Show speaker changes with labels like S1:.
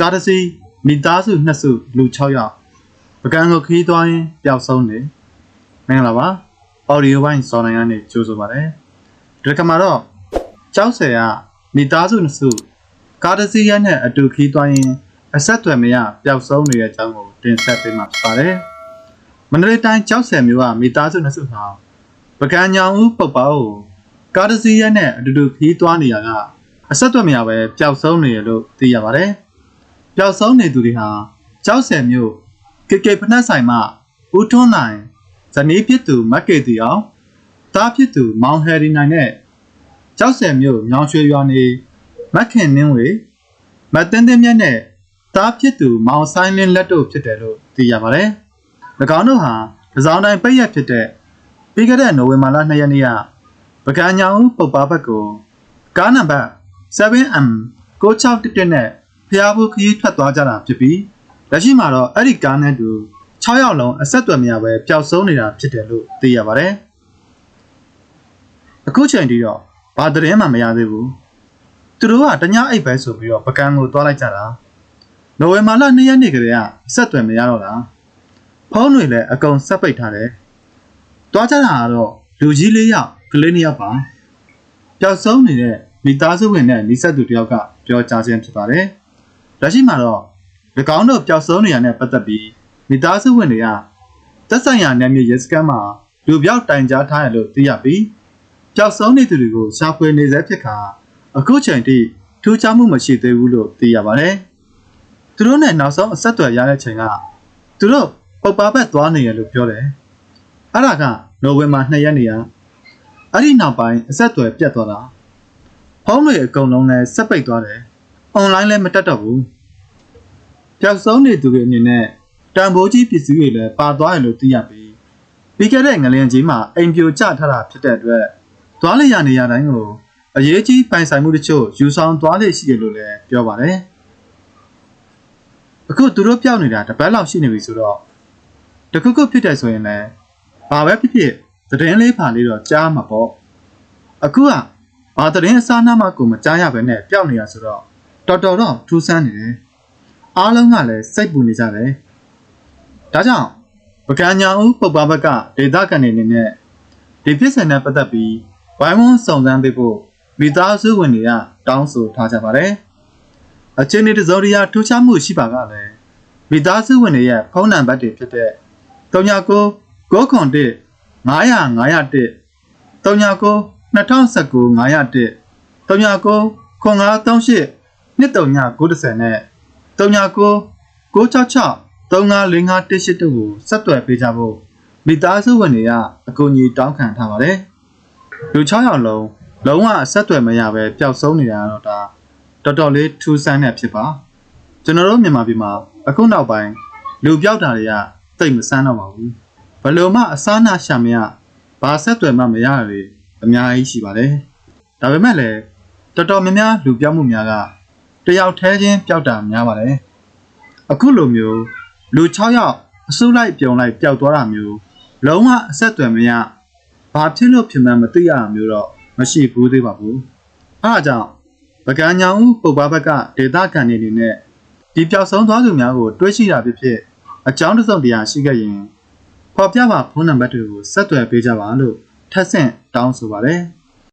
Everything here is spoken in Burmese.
S1: ကားတစ်စီးမိသားစုနှစ်စုလူ6ယောက်ပကံကိုခီးသွားရင်ပျောက်ဆုံးနေမင်္ဂလာပါအော်ဒီယိုပိုင်းစော်နိုင်ကနေကြိုဆိုပါတယ်ဒီကမှာတော့ကျောက်ဆယ်ကမိသားစုနှစ်စုကားတစ်စီးရနဲ့အတူခီးသွားရင်အဆက်အသွယ်မရပျောက်ဆုံးနေတဲ့အကြောင်းကိုတင်ဆက်ပေးမှာဖြစ်ပါတယ်မန္တလေးတိုင်းကျောက်ဆယ်မြို့ကမိသားစုနှစ်စုဟာပကံညောင်ဦးပုတ်ပေါကိုကားတစ်စီးရနဲ့အတူတူခီးသွားနေရကအဆက်အသွယ်မရပဲပျောက်ဆုံးနေရလို့သိရပါတယ် ပျောက်ဆုံးနေသူတွေဟာကျောက်ဆယ်မြို့ကေကေဖနက်ဆိုင်မှဦးထွန်းနိုင်ဇနီးဖြစ်သူမက်ကေတီအောင်တားဖြစ်သူမောင်ဟယ်ရီနိုင်နဲ့ကျောက်ဆယ်မြို့ညောင်ရွှေရွာနေမက်ခင်နင်းဝေမတ်တင်းတင်းမြတ်နဲ့တားဖြစ်သူမောင်ဆိုင်လင်းလက်တို့ဖြစ်တယ်လို့သိရပါတယ်၎င်းတို့ဟာဒဇောင်းတိုင်းပိတ်ရက်ဖြစ်တဲ့ပြီးခဲ့တဲ့နိုဝင်ဘာလ2ရက်နေ့ကပကံညောင်ဦးပုတ်ပါဘက်ကိုကားနံပါတ် 7M 9611နဲ့ ဖျားဘူးခရီးထွက်သွားကြတာဖြစ်ပြီးလက်ရှိမှာတော့အဲ့ဒီကားနဲ့တူ6ယောက်လုံးအဆက်အသွယ်မရပဲပျောက်ဆုံးနေတာဖြစ်တယ်လို့သိရပါတယ်။အခုချိန်ထိတော့ဘာသတင်းမှမရသေးဘူး။သူတို့ကတ냐အိတ်ပဲဆိုပြီးတော့ပကံကိုသွားလိုက်ကြတာ။နိုဝင်ဘာလ2ရက်နေ့ကလေးကအဆက်အသွယ်မရတော့တာ။ဖုန်းတွေလည်းအကုန်ဆက်ပိတ်ထားတယ်။သွားကြတာကတော့လူကြီးလေးယောက်ကလေးနှစ်ယောက်ပါ။ပျောက်ဆုံးနေတဲ့မိသားစုဝင်နဲ့နှိစက်သူတယောက်ကပြောကြားခြင်းဖြစ်ပါတယ်။ လက်ရှိမှာတော့၎င်းတို့ပျောက်ဆုံးနေရတဲ့ပတ်သက်ပြီးမိသားစုဝင်တွေကသက်ဆိုင်ရာနယ်မြေရဲစခန်းမှာလူပြောက်တိုင်ကြားထားရလို့သိရပြီးပျောက်ဆုံးနေသူတွေကိုရှာဖွေနေစေဖြစ်ခါအခုချိန်ထိထူးခြားမှုမရှိသေးဘူးလို့သိရပါတယ်။သူတို့နဲ့နောက်ဆုံးအဆက်အသွယ်ရတဲ့ချိန်ကသူတို့ပုတ်ပါဘက်သွားနေရလို့ပြောတယ်။အဲ့ဒါကနိုဝင်ဘာ2ရက်နေ့ကအဲ့ဒီနောက်ပိုင်းအဆက်အသွယ်ပြတ်သွားတာ။ဖုန်းတွေအကုန်လုံးလည်းဆက်ပိတ်သွားတယ်။ online လည်းမတက်တော့ဘူး။ပျောက်ဆုံးနေသူတွေအနေနဲ့တန်ဖိုးကြီးပစ္စည်းတွေလည်းပါသွားရလို့သိရပြီးပြီးခဲ့တဲ့ငလျင်ကြီးမှာအိမ်ပြိုကျထားတာဖြစ်တဲ့အတွက်သွားလျာနေရတိုင်းကိုအရေးကြီးပိုင်ဆိုင်မှုတချို့ယူဆောင်သွားလေရှိတယ်လို့လည်းပြောပါတယ်အခုသူတို့ပြောက်နေတာတစ်ပတ်လောက်ရှိနေပြီဆိုတော့တခုခုဖြစ်တယ်ဆိုရင်လည်းဘာပဲဖြစ်ဖြစ်သတင်းလေးပါလေးတော့ကြားမှာပေါ့အခုကဘာသတင်းအစားနာမှကိုမကြားရဘဲနဲ့ပြောက်နေရဆိုတော့ တော်တော်တော့ထူးဆန်းနေတယ်အားလုံးကလည်းစိတ်ပူနေကြတယ်ဒါကြောင့်ပကံညာဦးပုပ္ပဘက်ကဒေသခံတွေအနေနဲ့ဒီဖြစ်စဉ်နဲ့ပတ်သက်ပြီးဝိုင်းဝန်းစုံစမ်းပေးဖို့မိသားစုဝင်တွေကတောင်းဆိုထားကြပါတယ်။အချင်းဒီတစောရီယာထူးခြားမှုရှိပါကလည်းမိသားစုဝင်တွေရဲ့ဖုန်းနံပါတ်တွေဖြစ်တဲ့39 901 900 901 39 2019 901 39 9538 2390နဲ့39 966 354518တို့ကိုဆက်သွယ်ပေးကြဖို့မိသားစုဝင်တွေကအကူအညီတောင်းခံထားပါတယ်။လူ6ယောက်လုံးလုံးဝဆက်သွယ်မရပဲပျောက်ဆုံးနေတာတော့ဒါတော်တော်လေးထူးဆန်းတဲ့ဖြစ်ပါ။ကျွန်တော်တို့မြန်မာပြည်မှာအခုနောက်ပိုင်းလူပြောက်တာတွေကတိတ်မဆန်းတော့ပါဘူး။ဘယ်လိုမှအစားနာရှာမရဘာဆက်သွယ်မှမရတွေအများကြီးရှိပါတယ်။ဒါပေမဲ့လည်းတော်တော်များများလူပြောက်မှုများက တယောက်တည်းချင်းပျောက်တာများပါတယ်။အခုလိုမျိုးလူ6ယောက်အစုလိုက်ပြုံလိုက်ပျောက်သွားတာမျိုးလုံးဝအဆက်အသွယ်မရဘာဖြစ်လို့ဖြစ်မှန်းမသိရတာမျိုးတော့မရှိဘူးသေးပါဘူးအဲဒါကြောင့်ပကံညောင်ဦးပုပ္ပဘက်ကဒေတာကန်နေနေနဲ့ဒီပျောက်ဆုံးသွားသူများကိုတွေးရှိတာဖြစ်ဖြစ်အကြောင်းတစ်စုံတရာရှိခဲ့ရင်ဖော်ပြပါဖုန်းနံပါတ်တွေကိုဆက်သွယ်ပေးကြပါလို့ထပ်ဆင့်တောင်းဆိုပါတယ်